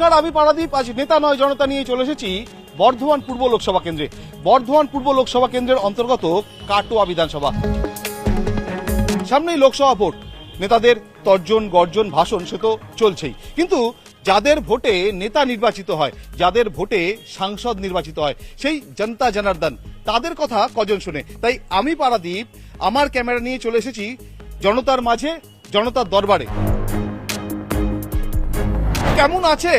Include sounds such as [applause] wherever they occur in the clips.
নমস্কার, আমি পারাদীপ। আজ নেতা নয়, জনতা নিয়ে চলে এসেছি বর্ধমান পূর্ব লোকসভা কেন্দ্রে। বর্ধমান পূর্ব লোকসভা কেন্দ্রের অন্তর্গত কাটোয়া বিধানসভা। সামনেই লোকসভা ভোট। নেতাদের তর্জন, গর্জন, ভাষণ সে তো চলছেই। কিন্তু যাদের ভোটে নেতা নির্বাচিত হয়, যাদের ভোটে সাংসদ নির্বাচিত হয়, সেই জনতা জনার্দন, তাদের কথা কজন শুনে? তাই আমি পারাদীপ, আমার ক্যামেরা নিয়ে চলে এসেছি জনতার মাঝে, জনতার দরবারে। কেমন আছে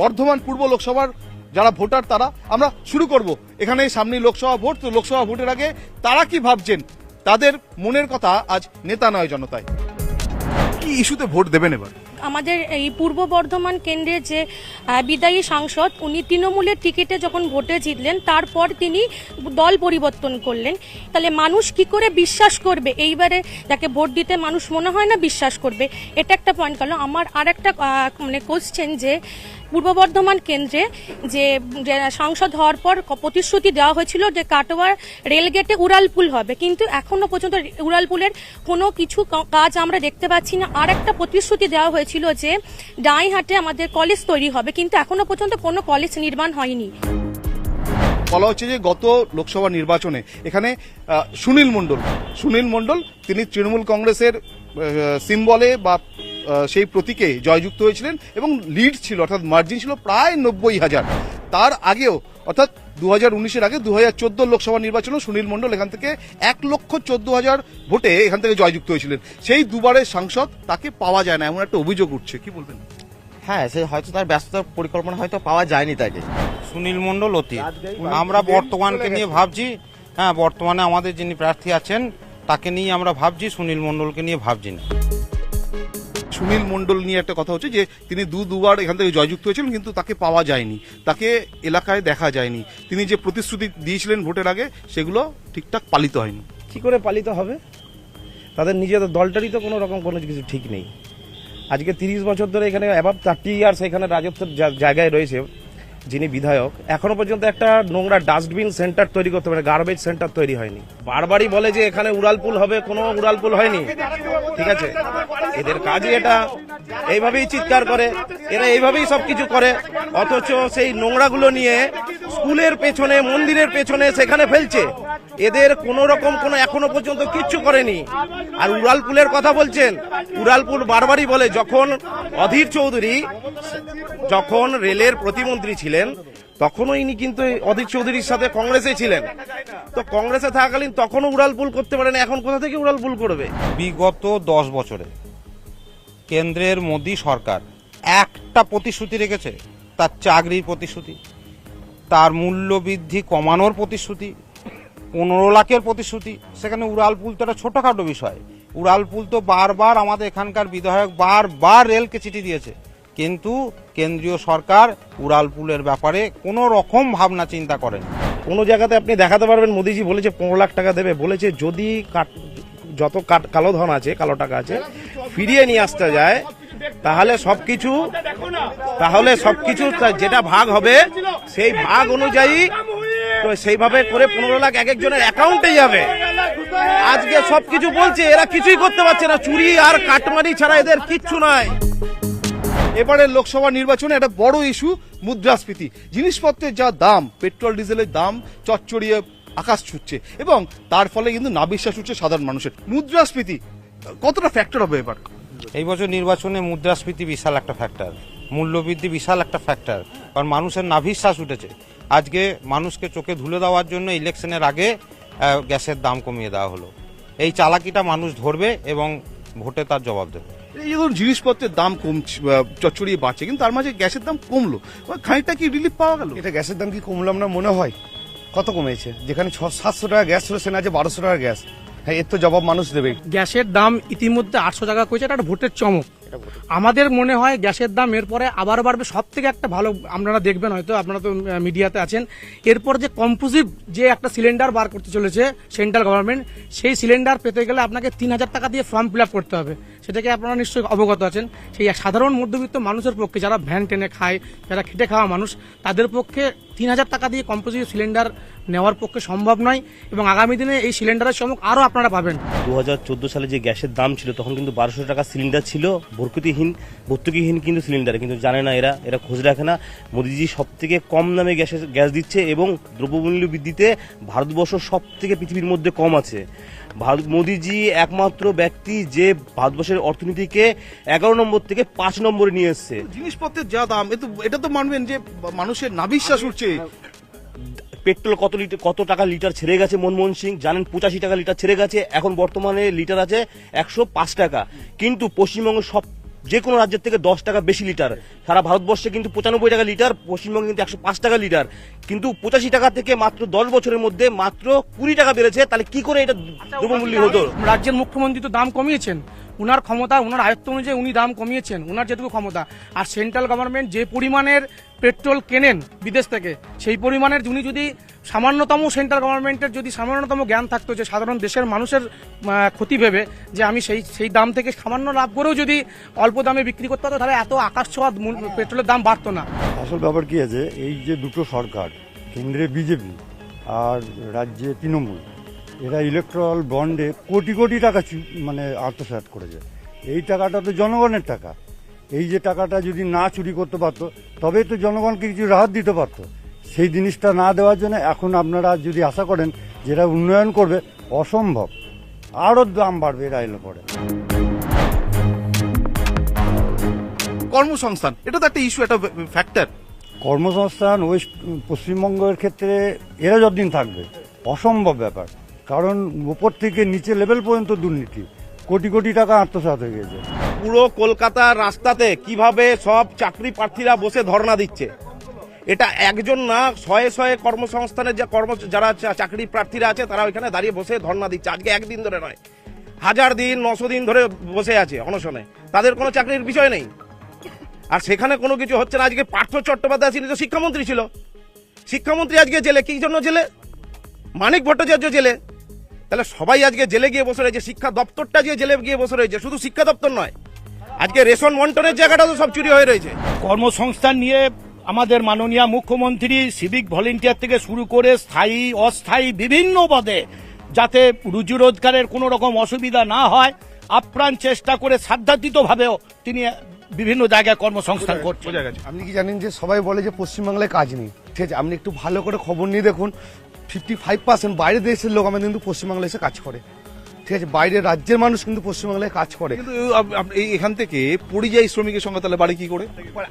বর্ধমান পূর্ব লোকসভার যারা ভোটার তারা? আমরা শুরু করব। এখানে সামনে লোকসভা ভোট, তো লোকসভা ভোটের আগে তারা কি ভাবছেন? তাদের মনের কথা আজ নেতা নয় জনতায়। কি ইস্যুতে ভোট দেবেন এবার? আমাদের এই পূর্ব বর্ধমান কেন্দ্রের যে বিদায়ী সাংসদ, উনি তৃণমূলের টিকিটে যখন ভোটে জিতলেন, তারপর তিনি দল পরিবর্তন করলেন। তাহলে মানুষ কি করে বিশ্বাস করবে? এইবারে যাকে ভোট দিতে মানুষ মনে হয় না বিশ্বাস করবে। এটা একটা পয়েন্ট কারণ আমার আর একটা মানে কোশ্চেন যে পূর্ব বর্ধমান কেন্দ্রে যে সংসদ হওয়ার পর প্রতিশ্রুতি দেওয়া হয়েছিল যে কাটোয়ার রেলগেটে উড়ালপুল হবে। কিন্তু এখনও পর্যন্ত উড়ালপুলের কোনো কিছু কাজ আমরা দেখতে পাচ্ছি না। আর একটা প্রতিশ্রুতি দেওয়া হয়েছিল যে ডাইহাটে আমাদের কলেজ তৈরি হবে, কিন্তু এখনও পর্যন্ত কোনো কলেজ নির্মাণ হয়নি। বলা হচ্ছে যে গত লোকসভা নির্বাচনে এখানে সুনীল মণ্ডল সুনীল মণ্ডল তিনি তৃণমূল কংগ্রেসের সিম্বলে বা সেই প্রতীকে জয়যুক্ত হয়েছিলেন এবং লিড ছিল অর্থাৎ মার্জিন ছিল প্রায় নব্বই হাজার। তার আগেও অর্থাৎ দু হাজার উনিশের আগে দু হাজার চোদ্দ লোকসভা নির্বাচনেও সুনীল মণ্ডল এখান থেকে এক লক্ষ চোদ্দ হাজার ভোটে এখান থেকে জয়যুক্ত হয়েছিলেন। সেই দুবারের সাংসদ তাকে পাওয়া যায় না এমন একটা অভিযোগ উঠছে। কি বলবেন? হ্যাঁ সে হয়তো তার ব্যস্ততার পরিকল্পনা হয়তো পাওয়া যায়নি তাকে। সুনীল মণ্ডল অতীত। আমরা বর্তমানকে নিয়ে ভাবছি। হ্যাঁ বর্তমানে আমাদের যিনি প্রার্থী আছেন তাকে নিয়ে আমরা ভাবছি সুনীল মণ্ডলকে নিয়ে ভাবছি না। সুনীল মণ্ডল নিয়ে একটা কথা হচ্ছে যে তিনি দু দুবার এখান থেকে জয়যুক্ত হয়েছিলেন, কিন্তু তাকে পাওয়া যায়নি। তাকে এলাকায় দেখা যায়নি। তিনি যে প্রতিশ্রুতি দিয়েছিলেন ভোটের আগে, সেগুলো ঠিকঠাক পালিত হয়নি। কি করে পালিত হবে? তাদের নিজেদের দলটারই তো কোনো রকম কোনো কিছু ঠিক নেই। আজকে তিরিশ বছর ধরে এখানে অ্যাবাভ থার্টি ইয়ার্স এখানে রাজত্বের জায়গায় রয়েছে। যিনি বিধায়ক, এখনও পর্যন্ত একটা নোংরা ডাস্টবিন সেন্টার তৈরি করতে পারে গার্বেজ সেন্টার তৈরি হয়নি। বারবারই বলে যে এখানে উড়ালপুল হবে, কোনো উড়ালপুল হয়নি। ঠিক আছে? এদের কাজই এটা। এইভাবেই চিৎকার করে। এরা এইভাবেই সবকিছু করে। অথচ সেই নোংরাগুলো নিয়ে স্কুলের পেছনে, মন্দিরের পেছনে সেখানে ফেলছে। এদের কোন রকম কোনো এখনও পর্যন্ত কিচ্ছু করেনি। আর উড়ালপুলের কথা বলছেন, উড়ালপুল বারবারই বলে, যখন অধীর চৌধুরী, যখন রেলের প্রতিমন্ত্রী ছিলেন, তখনও ইনি কিন্তু অধীর চৌধুরীর সাথে কংগ্রেসে ছিলেন। তো কংগ্রেসে থাকাকালীন তখনও উড়ালপুল করতে পারেন, এখন কোথা থেকে উড়ালপুল করবে? বিগত দশ বছরে কেন্দ্রের মোদী সরকার একটা প্রতিশ্রুতি রেখেছে, তার চাকরির প্রতিশ্রুতি, তার মূল্য বৃদ্ধি কমানোর প্রতিশ্রুতি পনেরো লাখের প্রতিশ্রুতি। সেখানে উড়ালপুল তো একটা ছোটোখাটো বিষয়। উড়ালপুল তো বারবার আমাদের এখানকার বিধায়ক বারবার রেলকে চিঠি দিয়েছে। কিন্তু কেন্দ্রীয় সরকার উড়ালপুলের ব্যাপারে কোনো রকম ভাবনা, চিন্তা করেন কোনো জায়গাতে আপনি দেখাতে পারবেন, মোদিজি বলেছে পনেরো লাখ টাকা দেবে। বলেছে যদি যত কাট- কালো ধন আছে, কালো টাকা আছে, ফিরিয়ে নিয়ে আসতে যায়, তাহলে সবকিছু তাহলে সবকিছু যেটা ভাগ হবে, সেই ভাগ অনুযায়ী তো সেইভাবে করে পনেরো লাখ এক একজনের অ্যাকাউন্টে যাবে। আজকে সবকিছু বলছে, এরা কিছুই করতে পারছে না। চুরি আর কাটমারি ছাড়া এদের কিচ্ছু নাই। এবারে লোকসভা নির্বাচনে একটা বড় ইস্যু মুদ্রাস্ফীতি। জিনিসপত্রের যা দাম, পেট্রোল, ডিজেলের দাম চচ্চড়িয়ে আকাশ ছুটছে এবং তার ফলে কিন্তু নাবিশ্বাস উঠছে সাধারণ মানুষের। মুদ্রাস্ফীতি, কতটা ফ্যাক্টর হবে এবার? এই বছর নির্বাচনে মুদ্রাস্ফীতি বিশাল একটা ফ্যাক্টর মূল্যবৃদ্ধি বিশাল একটা ফ্যাক্টর কারণ মানুষের নাভিশ্বাস উঠেছে। আজকে মানুষকে চোখে ধুলে দেওয়ার জন্য ইলেকশনের আগে গ্যাসের দাম কমিয়ে দেওয়া হলো। এই চালাকিটা মানুষ ধরবে এবং ভোটে তার জবাব দেবে। এই ধরুন জিনিসপত্রের দাম কমছে আহ, চচ্চড়িয়ে বাড়ছে কিন্তু তার মাঝে গ্যাসের দাম কমলো। খানিকটা কি রিলিফ পাওয়া গেল? এটা গ্যাসের দাম কি কমলাম না মনে হয়? কত কমেছে? যেখানে ছ সাতশো টাকা গ্যাস ছিল সেখানে আছে বারোশো টাকা গ্যাস। হ্যাঁ এর তো জবাব মানুষ দেবে গ্যাসের দাম ইতিমধ্যে আটশো টাকা করেছে এটা একটা ভোটের চমক। আমাদের মনে হয় গ্যাসের দাম এরপরে আবার বাড়বে। সব থেকে একটা ভালো, আপনারা দেখবেন হয়তো, আপনারা তো মিডিয়াতে আছেন। এরপর যে কম্পোজিট যে একটা সিলিন্ডার বার করতে চলেছে, সেন্ট্রাল গভর্নমেন্ট, সেই সিলিন্ডার পেতে গেলে আপনাকে তিন হাজার টাকা দিয়ে ফর্ম ফিল করতে হবে। সেটাকে আপনারা নিশ্চয়ই অবগত আছেন। সেই সাধারণ মধ্যবিত্ত মানুষের পক্ষে যারা ভ্যান টেনে খায়, যারা খেটে খাওয়া মানুষ, তাদের পক্ষে তিন হাজার টাকা দিয়ে কম্পোজিট সিলিন্ডার নেওয়ার পক্ষে সম্ভব নয় এবং আগামী দিনে এই সিলিন্ডারের চমক আরও আপনারা পাবেন। দু হাজার চোদ্দ সালে যে গ্যাসের দাম ছিল, তখন কিন্তু বারোশো টাকা সিলিন্ডার ছিল, ভর্তুকিহীন ভর্তুকিহীন কিন্তু সিলিন্ডার, কিন্তু জানে না এরা এরা খোঁজ রাখে না। মোদিজি সব থেকে কম দামে গ্যাসের গ্যাস দিচ্ছে এবং দ্রব্যমূল্য বৃদ্ধিতে ভারতবর্ষ সব থেকে পৃথিবীর মধ্যে কম আছে। ভারত মোদিজি একমাত্র ব্যক্তি যে ভারতবর্ষের অর্থনীতিকে এগারো নম্বর থেকে পাঁচ নম্বরে নিয়ে এসছে। জিনিসপত্রের যা দাম এটা তো মানবেন যে মানুষের না বিশ্বাস উঠছে। পেট্রোল কত লিটার কত টাকা লিটার ছেড়ে গেছে মনমোহন সিং? জানেন পঁচাশি টাকা লিটার ছেড়ে গেছে এখন বর্তমানে লিটার আছে একশো পাঁচ টাকা। কিন্তু পশ্চিমবঙ্গ সব যে কোনো রাজ্যের থেকে দশ টাকা বেশি লিটার। সারা ভারতবর্ষে কিন্তু পঁচানব্বই টাকা লিটার পশ্চিমবঙ্গে কিন্তু একশো পাঁচ টাকা লিটার। কিন্তু পঁচাশি টাকা থেকে মাত্র দশ বছরের মধ্যে মাত্র কুড়ি টাকা বেড়েছে তাহলে কি করে এটা দ্রব্যমূল্য হতো রাজ্যের মুখ্যমন্ত্রী তো দাম কমিয়েছেন। উনার ক্ষমতা উনার আয়ত্ত অনুযায়ী উনি দাম কমিয়েছেন উনার যেটুকু ক্ষমতা। আর সেন্ট্রাল গভর্নমেন্ট যে পরিমাণের পেট্রোল কেনেন বিদেশ থেকে সেই পরিমাণের উনি যদি সামান্যতম সেন্ট্রাল গভর্নমেন্টের যদি সামান্যতম জ্ঞান থাকতো যে সাধারণ দেশের মানুষের ক্ষতি ভেবে যে আমি সেই সেই দাম থেকে সামান্য লাভ করেও যদি অল্প দামে বিক্রি করতে হতো তাহলে এত আকাশ ছোঁয়া পেট্রোলের দাম বাড়তো না। আসল ব্যাপার কি আছে এই যে দুটো সরকার কেন্দ্রে বিজেপি আর রাজ্যে তৃণমূল, এরা ইলেকট্রাল বন্ডে কোটি কোটি টাকা মানে আত্মসাৎ করেছে। এই টাকাটা তো জনগণের টাকা। এই যে টাকাটা যদি না চুরি করতে পারতো, তবে তো জনগণকে কিছু রাহত দিতে পারতো। সেই জিনিসটা না দেওয়ার জন্য এখন আপনারা যদি আশা করেন যেটা উন্নয়ন করবে, অসম্ভব। আরও দাম বাড়বে এরা এলে পরে। কর্মসংস্থান, এটা তো একটা ইস্যু একটা ফ্যাক্টর কর্মসংস্থান ওয়েস্ট পশ্চিমবঙ্গের ক্ষেত্রে এরা যতদিন থাকবে, অসম্ভব ব্যাপার। কারণ উপর থেকে নিচে লেভেল পর্যন্ত দুর্নীতি। কোটি কোটি টাকা আত্মসাৎ হয়ে গেছে। পুরো কলকাতার রাস্তাতে কীভাবে সব চাকরি প্রার্থীরা বসে ধর্ণা দিচ্ছে? এটা একজন না, শয়ে শয়ে কর্মসংস্থানের যে কর্ম, যারা চাকরি প্রার্থীরা আছে, তারা ওইখানে দাঁড়িয়ে বসে ধর্ণা দিচ্ছে। আজকে একদিন ধরে নয়। হাজার দিন, নশো দিন ধরে বসে আছে অনশনে। তাদের কোনো চাকরির বিষয় নেই। আর সেখানে কোনো কিছু হচ্ছে না। আজকে পার্থ চট্টোপাধ্যায় তিনি তো শিক্ষামন্ত্রী ছিল। শিক্ষামন্ত্রী আজকে জেলে, কি জন্য জেলে? মানিক ভট্টাচার্য জেলে। তাহলে সবাই আজকে জেলে গিয়ে বসে রয়েছে। শিক্ষা দপ্তরটা যে জেলে গিয়ে বসে রয়েছে, শুধু শিক্ষা দপ্তর নয়। আজকে রেশন বন্টনের জায়গাটা তো সব চুরি হয়ে রয়েছে। কর্মসংস্থান নিয়ে আমাদের মাননীয় মুখ্যমন্ত্রী সিভিক ভলেন্টিয়ার থেকে শুরু করে স্থায়ী, অস্থায়ী বিভিন্ন পদে যাতে রুজি রোজগারের কোনো রকম অসুবিধা না হয়, আপ্রাণ চেষ্টা করে সাধ্যাতীতভাবেও তিনি বিভিন্ন জায়গায় কর্মসংস্থান বোঝা গেছে। আপনি কি জানেন যে সবাই বলে যে পশ্চিমবাংলায় কাজ নেই? ঠিক আছে আপনি একটু ভালো করে খবর নিয়ে দেখুন। ফিফটি ফাইভ পার্সেন্ট বাইরের দেশের লোক আমাদের কিন্তু পশ্চিমবাংলায় এসে কাজ করে। ঠিক আছে বাইরের রাজ্যের মানুষ কিন্তু পশ্চিমবাংলায় কাজ করে। কিন্তু এখান থেকে পরিযায়ী শ্রমিকের সঙ্গে তাহলে বাড়ি কি করে?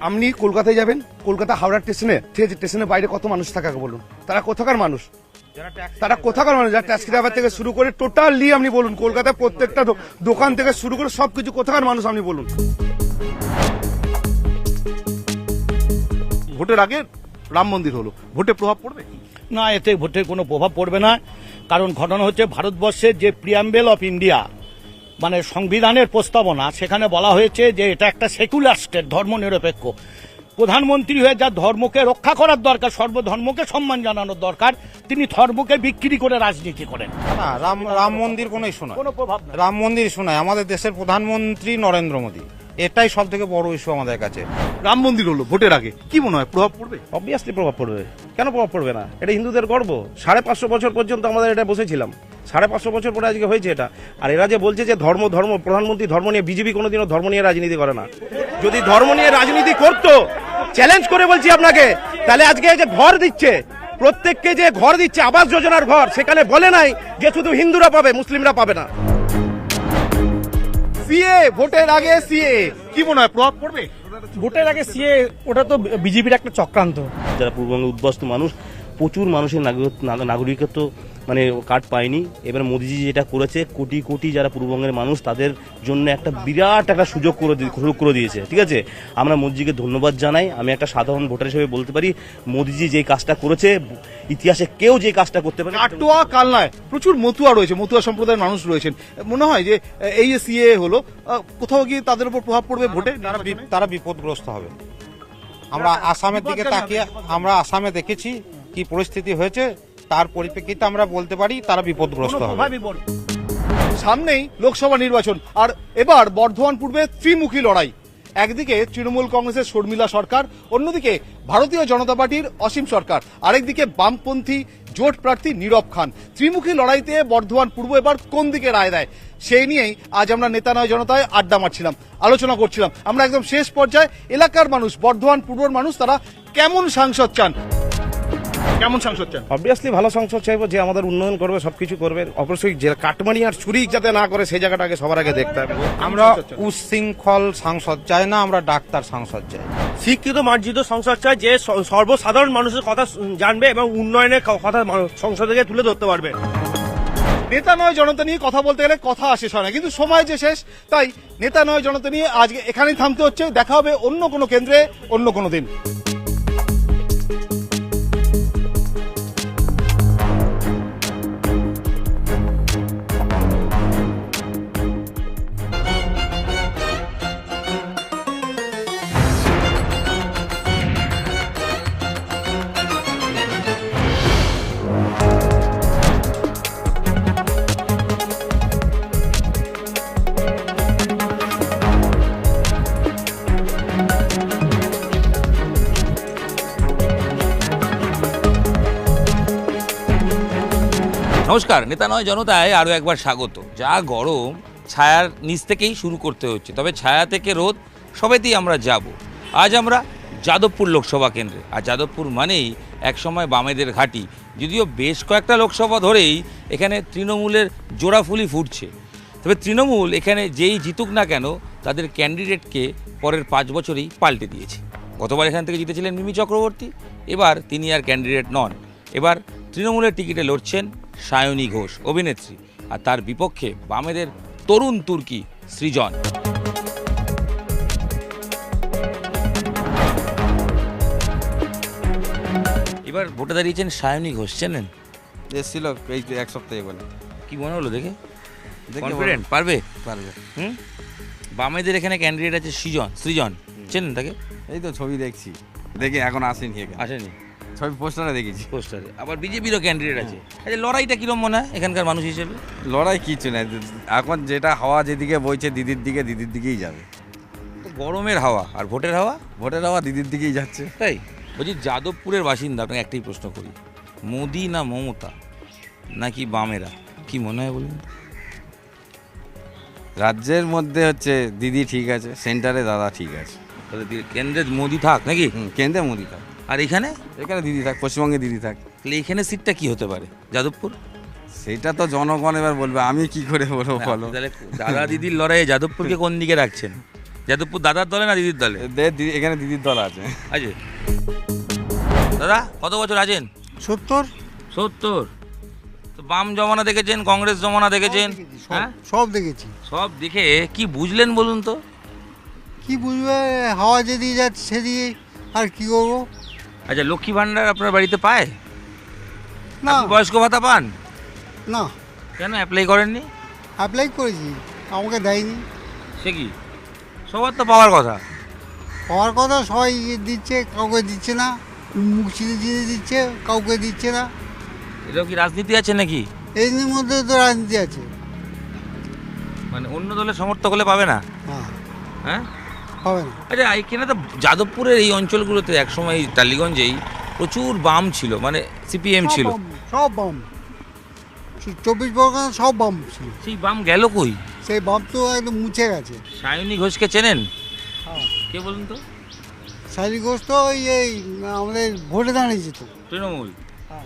আপনি কলকাতায় যাবেন কলকাতা হাওড়া স্টেশনে ঠিক আছে স্টেশনের বাইরে কত মানুষ থাকে বলুন? তারা কোথাকার মানুষ? তারা কোথাকার মানুষ? যারা ট্যাক্সি ড্রাইভার থেকে শুরু করে টোটালি আপনি বলুন কলকাতায় প্রত্যেকটা দোকান থেকে শুরু করে সবকিছু কোথাকার মানুষ আপনি বলুন? ভোটের আগে রাম মন্দির হলো। ভোটে প্রভাব পড়বে না এতে ভোটের কোনো প্রভাব পড়বে না। কারণ ঘটনা হচ্ছে ভারতবর্ষের যে প্রিয়াম্বেল অফ ইন্ডিয়া মানে সংবিধানের প্রস্তাবনা সেখানে বলা হয়েছে যে এটা একটা সেকুলার স্টেট ধর্মনিরপেক্ষ। প্রধানমন্ত্রী হয়ে যা ধর্মকে রক্ষা করার দরকার সর্বধর্মকে সম্মান জানানোর দরকার তিনি ধর্মকে বিক্রি করে রাজনীতি করেন। না রাম রাম মন্দির কোনো ইস্যু নয়। কোনো প্রভাব রাম মন্দির ইস্যু নয়। আমাদের দেশের প্রধানমন্ত্রী নরেন্দ্র মোদী। এটাই সব থেকে বড় ইস্যু আমাদের কাছে। রাম মন্দির হলো ভোটের আগে। কি মনে হয় প্রভাব পড়বে? অবভিয়াসলি প্রভাব পড়বে। কেন প্রভাব পড়বে না? এটা হিন্দুদের গর্ব। সাড়ে পাঁচশো বছর পর্যন্ত আমাদের এটা বসেছিলাম। সাড়ে পাঁচশো বছর পরে আজকে হয়েছে এটা। আর এরা যে বলছে যে ধর্ম ধর্ম প্রধানমন্ত্রী ধর্ম নিয়ে বিজেপি কোনোদিনও ধর্ম নিয়ে রাজনীতি করে না। যদি ধর্ম নিয়ে রাজনীতি করতো চ্যালেঞ্জ করে বলছি আপনাকে তাহলে আজকে যে ঘর দিচ্ছে প্রত্যেককে যে ঘর দিচ্ছে আবাস যোজনার ঘর সেখানে বলে নাই যে শুধু হিন্দুরা পাবে মুসলিমরা পাবে না। সিএ ভোটের আগে সিএ। কি মনে হয় প্রভাব পড়বে? ভোটের আগে সিএ ওটা তো বিজেপির একটা চক্রান্ত। যারা পূর্ববঙ্গে উদ্বস্ত মানুষ প্রচুর মানুষের নাগরিকত্ব মানে কার্ড পায়নি এবার মোদিজি যেটা করেছে কোটি কোটি যারা পূর্ববঙ্গের মানুষ তাদের জন্য একটা বিরাট একটা সুযোগ করে সুযোগ করে দিয়েছে ঠিক আছে? আমরা মোদিজিকে ধন্যবাদ জানাই। আমি একটা সাধারণ ভোটার হিসেবে বলতে পারি মোদিজি যে কাজটা করেছে ইতিহাসে কেউ যে কাজটা করতে পারে কাটোয়া কালনায় প্রচুর মতুয়া রয়েছে মতুয়া সম্প্রদায়ের মানুষ রয়েছেন। মনে হয় যে এই যে সিএ হলো কোথাও গিয়ে তাদের উপর প্রভাব পড়বে ভোটে? তারা তারা বিপদগ্রস্ত হবে। আমরা আসামের দিকে তাকিয়ে আমরা আসামে দেখেছি কি পরিস্থিতি হয়েছে। তার পরিপ্রেক্ষিতে আমরা বলতে পারি তারা বিপদগ্রস্ত হবে। সামনেই লোকসভা নির্বাচন আর এবার বর্ধমান পূর্বে ত্রিমুখী লড়াই। একদিকে তৃণমূল কংগ্রেসের শর্মিলা সরকার অন্যদিকে ভারতীয় জনতা পার্টির অসীম সরকার। আরেকদিকে বামপন্থী জোট প্রার্থী নীরব খান। ত্রিমুখী লড়াইতে বর্ধমান পূর্ব এবার কোন দিকে রায় দেয় সেই নিয়েই আজ আমরা নেতা নয় জনতায় আড্ডা মারছিলাম আলোচনা করছিলাম। আমরা একদম শেষ পর্যায়ে এলাকার মানুষ বর্ধমান পূর্বর মানুষ তারা কেমন সাংসদ চান? কেমন সাংসদ চান? অবভিয়াসলি ভালো সংসদ চাইব যে আমাদের উন্নয়ন করবে সবকিছু করবে। অবশ্যই যে কাটমানি আর চুরি যাতে না করে সেই জায়গাটাকে সবার আগে দেখতে হবে। আমরা উচ্ছৃঙ্খল সাংসদ চাই না আমরা ডাক্তার সাংসদ চাই। শিক্ষিত মার্জিত সংসদ চাই যে স- সর্বসাধারণ মানুষের কথা জানবে এবং উন্নয়নের কথা মা- সংসদে গিয়ে তুলে ধরতে পারবে। নেতা নয় জনতা নিয়ে কথা বলতে গেলে কথা শেষ হয় না কিন্তু সময় যে শেষ তাই নেতা নয় জনতা নিয়ে আজকে এখানেই থামতে হচ্ছে। দেখা হবে অন্য কোনো কেন্দ্রে অন্য কোনো দিন। নমস্কার, নেতা নয় জনতায় আরও একবার স্বাগত। যা গরম, ছায়ার নিচ থেকেই শুরু করতে হচ্ছে, তবে ছায়া থেকে রোদ সবেতেই আমরা যাব। আজ আমরা যাদবপুর লোকসভা কেন্দ্রে, আর যাদবপুর মানেই একসময় বামেদের ঘাঁটি। যদিও বেশ কয়েকটা লোকসভা ধরেই এখানে তৃণমূলের জোড়াফুলি ফুটছে। তবে তৃণমূল এখানে যেই জিতুক না কেন, তাদের ক্যান্ডিডেটকে পরের পাঁচ বছরেই পাল্টে দিয়েছে। গতবার এখান থেকে জিতেছিলেন মিমি চক্রবর্তী, এবার তিনি আর ক্যান্ডিডেট নন। এবার তৃণমূলের টিকিটে লড়ছেন সায়নী ঘোষ অভিনেত্রী। আর তার বিপক্ষে বামেদের তরুণ তুর্কি সৃজন। এবার ভোটে দাঁড়িয়েছেন সায়নী ঘোষ চেনেন? এসেছিল এই এক সপ্তাহে বলে কি মনে হলো দেখে? দেখে কনফিডেন্ট পারবে? পারবে। হুম? বামেদের এখানে ক্যান্ডিডেট আছে সৃজন। সৃজন চেনেন তাকে? এই তো ছবি দেখছি। দেখে এখন আসেনি আসেনি? ছবি পোস্টারে দেখেছি। পোস্টারে আবার বিজেপিরও ক্যান্ডিডেট আছে। আচ্ছা লড়াইটা কিরম মনে হয় এখানকার মানুষ হিসেবে? লড়াই কিছু না এখন যেটা হাওয়া যেদিকে বইছে দিদির দিকে দিদির দিকেই যাবে। গরমের হাওয়া। আর ভোটের হাওয়া? ভোটের হাওয়া দিদির দিকেই যাচ্ছে। তাই বলছি যাদবপুরের বাসিন্দা আপনাকে একটাই প্রশ্ন করি। মোদি না মমতা? নাকি বামেরা? কি মনে হয় বলুন? রাজ্যের মধ্যে হচ্ছে দিদি ঠিক আছে সেন্টারে দাদা ঠিক আছে। তাহলে কেন্দ্রে মোদি থাক নাকি? কেন্দ্রে মোদি থাক। আর এখানে? এখানে দিদি থাক পশ্চিমবঙ্গে দিদি থাক। তাহলে এখানে সিটটা কি হতে পারে? যাদবপুর? সেটা তো জনগণ এবার বলবে আমি কি করে বলব বলো? তাহলে দাদা দিদির লড়াইয়ে যাদবপুরকে কোন দিকে রাখছেন? যাদবপুর দাদার দলে না দিদির দলে? দিদি- এখানে দিদির দল আছে। আছে। দাদা কত বছর আছেন? সত্তর। সত্তর। তো বাম জমানা দেখেছেন কংগ্রেস জমানা দেখেছেন হ্যাঁ? সব দেখেছি। সব দেখে কি বুঝলেন বলুন তো? কি বুঝবে হাওয়া যেদিকে যাচ্ছে সেদিকে আর কি করব? আচ্ছা লক্ষ্মী ভান্ডার আপনার বাড়িতে পায়? না। বয়স্ক ভাতা পান? না। কেন অ্যাপ্লাই করেননি? অ্যাপ্লাই করেছি আমাকে দেয়নি। সে কি? সবার তো পাওয়ার কথা। পাওয়ার কথা সবাই দিচ্ছে কাউকে দিচ্ছে না। মুখ চিনে চিনে দিচ্ছে কাউকে দিচ্ছে না। এটাও কি রাজনীতি আছে নাকি? এর মধ্যে তো রাজনীতি আছে। মানে অন্য দলের সমর্থক হলে পাবে না? হ্যাঁ। হ্যাঁ? হবে না আচ্ছা এখানে তো যাদবপুরের এই অঞ্চলগুলোতে একসময় টালিগঞ্জেই প্রচুর বাম ছিল মানে সিপিএম ছিল। সব বাম, চব্বিশ পরগনা সব বাম ছিল। সেই বাম গেল কই? সেই বাম তো একদম মুছে গেছে। সায়নী ঘোষকে চেনেন? হ্যাঁ। কে বলুন তো? সায়নী ঘোষ তো ওই এই আমাদের ভোটে দাঁড়িয়েছে তো। তৃণমূল। হ্যাঁ।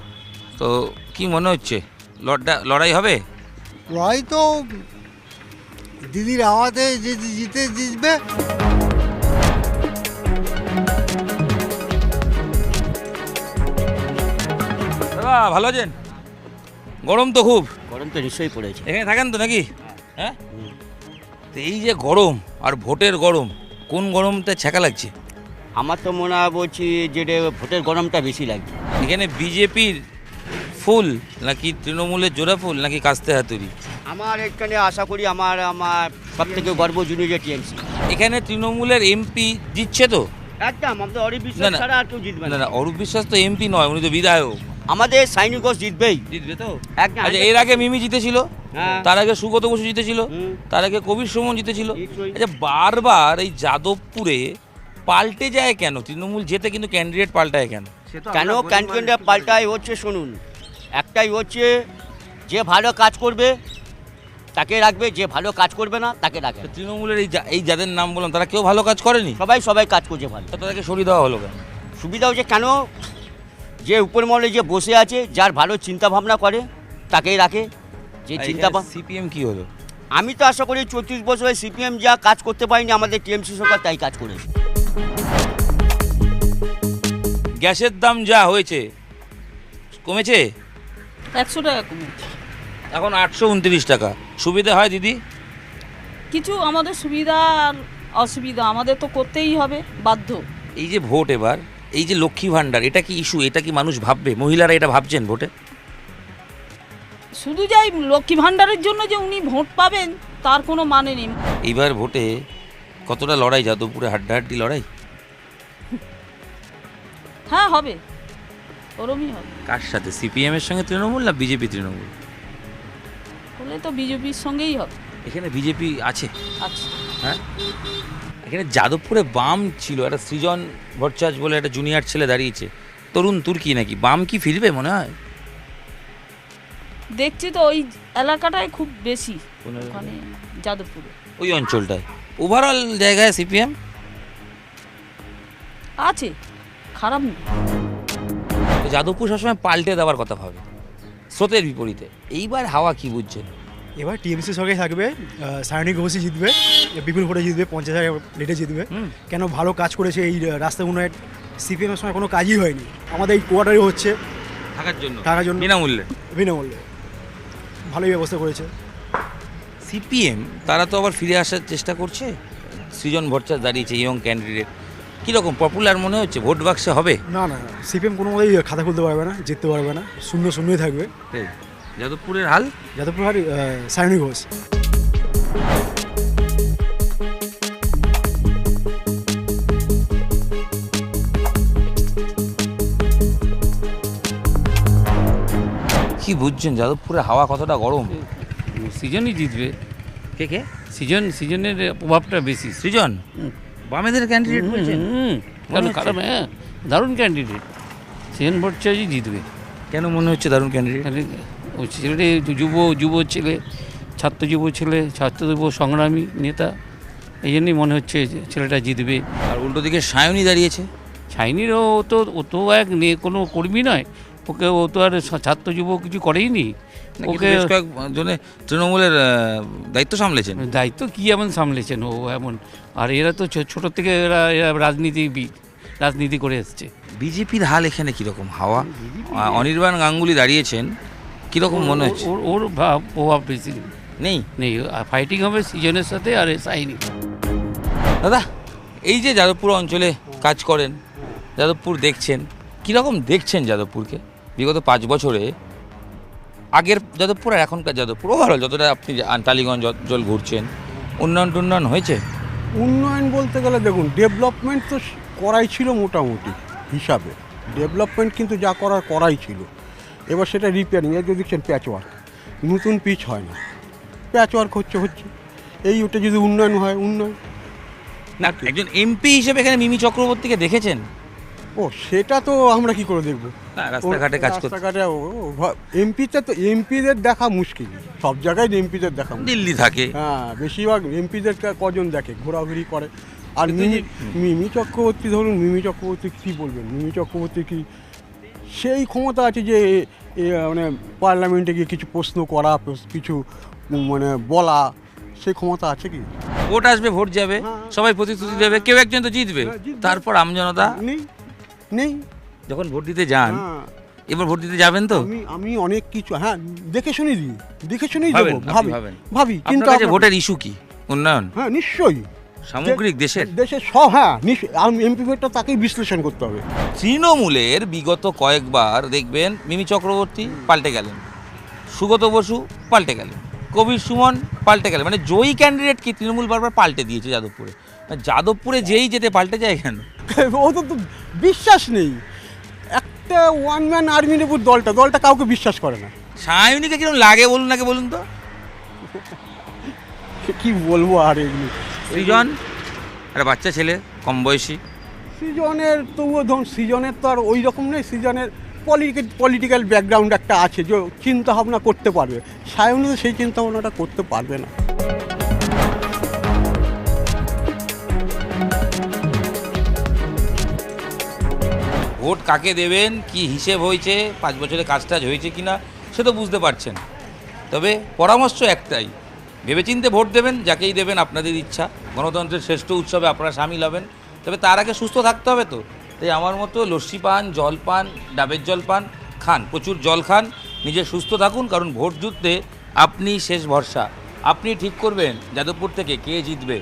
তো কি মনে হচ্ছে? লড়া- লড়াই হবে? লড়াই তো দিদির আওয়াজে যে জিতে জিতবে। দাদা ভালো আছেন? গরম তো খুব। গরম তো নিশ্চয়ই পড়েছে। এখানে থাকেন তো নাকি? হ্যাঁ। তো এই যে গরম আর ভোটের গরম কোন গরমটা ছ্যাঁকা লাগছে? আমার তো মনে হয় বলছি যে রে ভোটের গরমটা বেশি লাগছে। এখানে বিজেপির ফুল নাকি তৃণমূলের জোড়া ফুল নাকি কাস্তে হাতুড়ি আমার এখানে আশা করি আমার আমার সব থেকে গর্ব জুনিয়র টিএমসি। এখানে তৃণমূলের এমপি জিতছে তো? একদম আমাদের অরি না, বিশ্বাস। ছাড়া আর কেউ জিতবে না। না না অরূপ বিশ্বাস তো এমপি নয় উনি তো বিধায়ক। আমাদের সাইনি ঘোষ জিতবেই। জিতবে তো? একদম আচ্ছা এর আগে মিমি জিতেছিল হ্যাঁ। তার আগে সুগত বসু জিতেছিল তার আগে কবির সুমন জিতেছিল। আচ্ছা বারবার এই যাদবপুরে পাল্টে যায় কেন? তৃণমূল যেতে কিন্তু ক্যান্ডিডেট পাল্টায় কেন? কেন ক্যান্টিনটা পাল্টায় হচ্ছে শুনুন একটাই হচ্ছে যে ভালো কাজ করবে তাকে রাখবে যে ভালো কাজ করবে না তাকে রাখবে তৃণমূলের এই এই যাদের নাম বললাম তারা কেউ ভালো কাজ করেনি? সবাই সবাই কাজ করছে ভালো। তাদেরকে সরিয়ে দেওয়া হলো কেন? সুবিধা হচ্ছে কেন? যে উপর উপরমহলে যে বসে আছে যার ভালো চিন্তা ভাবনা করে তাকেই রাখে। যে চিন্তা ভাব- সিপিএম কি হলো? আমি তো আশা করি চৌত্রিশ বছরে সিপিএম যা কাজ করতে পারিনি আমাদের টিএমসি সরকার তাই কাজ করেছে। গ্যাসের দাম যা হয়েছে কমেছে? একশো টাকা কমেছে। এখন আটশো উনত্রিশ টাকা। সুবিধা হয় দিদি? কিছু আমাদের সুবিধা আর অসুবিধা আমাদের তো করতেই হবে বাধ্য। এই যে ভোট এবার এই যে লক্ষ্মী ভাণ্ডার এটা কি ইস্যু এটা কি মানুষ ভাববে? মহিলারা এটা ভাবছেন ভোটে? শুধু যাই লক্ষ্মী ভাণ্ডারের জন্য যে উনি ভোট পাবেন তার কোনো মানে নেই। এইবার ভোটে কতটা লড়াই? যাদবপুরে হাড্ডাহাড্ডি লড়াই? হ্যাঁ হবে। ওরমই হবে। কার সাথে? সিপিএম এর সঙ্গে তৃণমূল না বিজেপি তৃণমূল? হলে তো বিজেপির সঙ্গেই হবে। এখানে বিজেপি আছে। আচ্ছা হ্যাঁ? এখানে যাদবপুরে বাম ছিল একটা সৃজন ভট্টাচার্য বলে একটা জুনিয়র ছেলে দাঁড়িয়েছে। তরুণ তুর্কি নাকি? বাম কি ফিরবে মনে হয়? দেখছি তো ওই এলাকাটায় খুব বেশি ওখানে যাদবপুরে। ওই অঞ্চলটায়। ওভারঅল জায়গায় সিপিএম আছে খারাপ না। যাদবপুর সবসময় পাল্টে দেওয়ার কথা ভাবে স্রোতের বিপরীতে। এইবার হাওয়া কি বুঝছেন এবার টিএমসি সরকার থাকবে সায়নী ঘোষই জিতবে বিপুল ভোটে জিতবে পঞ্চাশ হাজার লিটে জিতবে। কেন ভালো কাজ করেছে এই রাস্তা উন্নয়ন সিপিএমের সময় কোনো কাজই হয়নি। আমাদের এই কোয়ার্টারে হচ্ছে থাকার জন্য। থাকার জন্য। বিনামূল্যে। বিনামূল্যে। ভালোই ব্যবস্থা করেছে। সিপিএম তারা তো আবার ফিরে আসার চেষ্টা করছে? সৃজন ভট্টাচার্য দাঁড়িয়েছে ইয়ং ক্যান্ডিডেট কীরকম পপুলার মনে হচ্ছে? ভোট বাক্সে হবে? না না সিপিএম কোনো মতেই খাতা খুলতে পারবে না জিততে পারবে না। শূন্য শূন্যই থাকবে। এই, যাদবপুরের হাল? যাদবপুর আর সায়নী ঘোষ। কি বুঝছেন যাদবপুরের হাওয়া কতটা গরম? সিজনই জিতবে। কে কে? সিজন সিজনের প্রভাবটা বেশি। সৃজন? বামেদের ক্যান্ডিডেট বলছেন? মনে হচ্ছে? খারাপ? হ্যাঁ দারুণ ক্যান্ডিডেট সিজন ভট্টাচার্যই জিতবে। কেন মনে হচ্ছে দারুণ ক্যান্ডিডেট ওই ছেলেটি যুব যুব ছেলে ছাত্র যুব ছেলে ছাত্র যুব সংগ্রামী নেতা। এই জন্যই মনে হচ্ছে ছেলেটা জিতবে। আর উল্টো দিকে সায়নী দাঁড়িয়েছে। ছাইনিরও ও তো ও তো এক নে কোনো কর্মী নয়। ওকে ও তো আর ছাত্র যুব কিছু করেই নি ওকে জনে তৃণমূলের দায়িত্ব সামলেছেন। দায়িত্ব কি এমন সামলেছেন? ও এমন। আর এরা তো ছো- ছোট থেকে এরা এরা রাজনীতিবিদ রাজনীতি করে এসছে। বিজেপির হাল এখানে কীরকম? হাওয়া অনির্বাণ গাঙ্গুলি দাঁড়িয়েছেন। কীরকম মনে হচ্ছে? ওর ওর ভাব প্রভাব বেশি। নেই? নেই। ফাইটিং হবে সিজনের সাথে আর সাইনি দাদা এই যে যাদবপুর অঞ্চলে কাজ করেন যাদবপুর দেখছেন কীরকম দেখছেন যাদবপুরকে? বিগত পাঁচ বছরে আগের যাদবপুর আর এখনকার যাদবপুর ওভারঅল যতটা আপনি টালিগঞ্জ জল ঘুরছেন উন্নয়ন টুন্নয়ন হয়েছে? উন্নয়ন বলতে গেলে দেখুন ডেভেলপমেন্ট তো করাই ছিল মোটামুটি হিসাবে। ডেভেলপমেন্ট কিন্তু যা করার করাই ছিল। এবার সেটা রিপেয়ারিং এই যে দেখছেন প্যাচ ওয়ার্ক নতুন পিচ হয় না। প্যাচ ওয়ার্ক হচ্ছে হচ্ছে। এই ওটা যদি উন্নয়ন হয় উন্নয়ন। না একজন এমপি হিসেবে এখানে মিমি চক্রবর্তীকে দেখেছেন? ও সেটা তো আমরা কি করে দেখব? রাস্তাঘাটে কাজ রাস্তাঘাটে এমপিতে তো এমপিদের দেখা মুশকিল। সব জায়গায় এমপিদের দেখা দিল্লি থাকে। হ্যাঁ বেশিরভাগ এমপিদের কজন দেখে ঘোরাঘুরি করে। আর মিমি মিমি চক্রবর্তী ধরুন মিমি চক্রবর্তী কী বলবেন? মিমি চক্রবর্তী কি সেই ক্ষমতা আছে যে মানে পার্লামেন্টে গিয়ে কিছু প্রশ্ন করা কিছু মানে বলা সেই ক্ষমতা আছে কি? ভোট আসবে ভোট যাবে সবাই প্রতিশ্রুতি দেবে কেউ একজন তো জিতবে। তারপর আমজনতা নেই নেই। যখন ভোট দিতে যান হ্যাঁ। এবার ভোট দিতে যাবেন তো? আমি আমি অনেক কিছু হ্যাঁ দেখে শুনে দিই দেখে শুনেই দেবো ভাবি ভাবি কিন্তু ভোটের ইস্যু কি? উন্নয়ন? হ্যাঁ নিশ্চয়ই। সামগ্রিক দেশের? দেশের সব হ্যাঁ এমপি ভোটটা তাকেই বিশ্লেষণ করতে হবে। তৃণমূলের বিগত কয়েকবার দেখবেন মিমি চক্রবর্তী পাল্টে গেলেন সুগত বসু পাল্টে গেলেন কবির সুমন পাল্টে গেলেন মানে জয়ী ক্যান্ডিডেট কি তৃণমূল বারবার পাল্টে দিয়েছে যাদবপুরে? মানে যাদবপুরে যেই যেতে পাল্টে যায় কেন? [laughs] ও তো তো বিশ্বাস নেই। একটা ওয়ান ম্যান আর্মির উপর দলটা দলটা কাউকে বিশ্বাস করে না। সায়নীকে কীরকম লাগে বলুন নাকি বলুন তো? [laughs] কি বলব আর এগুলো? সৃজন একটা বাচ্চা ছেলে কম বয়সী। সৃজনের তবুও ধরুন সিজনের তো আর ওই রকম নেই সৃজনের পলিটিক্যাল ব্যাকগ্রাউন্ড একটা আছে যে চিন্তা ভাবনা করতে পারবে। সায়ন সেই চিন্তা ভাবনাটা করতে পারবে না। ভোট কাকে দেবেন কি হিসেব হয়েছে পাঁচ বছরে কাজ টাজ হয়েছে কিনা সে তো বুঝতে পারছেন। তবে পরামর্শ একটাই ভেবেচিন্তে ভোট দেবেন, যাকেই দেবেন আপনাদের ইচ্ছা। গণতন্ত্রের শ্রেষ্ঠ উৎসবে আপনারা সামিল হবেন। তবে তার আগে সুস্থ থাকতে হবে তো। তাই আমার মতো লস্যি পান, জল পান, ডাবের জল পান, খান, প্রচুর জল খান, নিজে সুস্থ থাকুন, কারণ ভোট যুদ্ধে আপনি শেষ ভরসা। আপনি ঠিক করবেন, যাদবপুর থেকে কে জিতবে?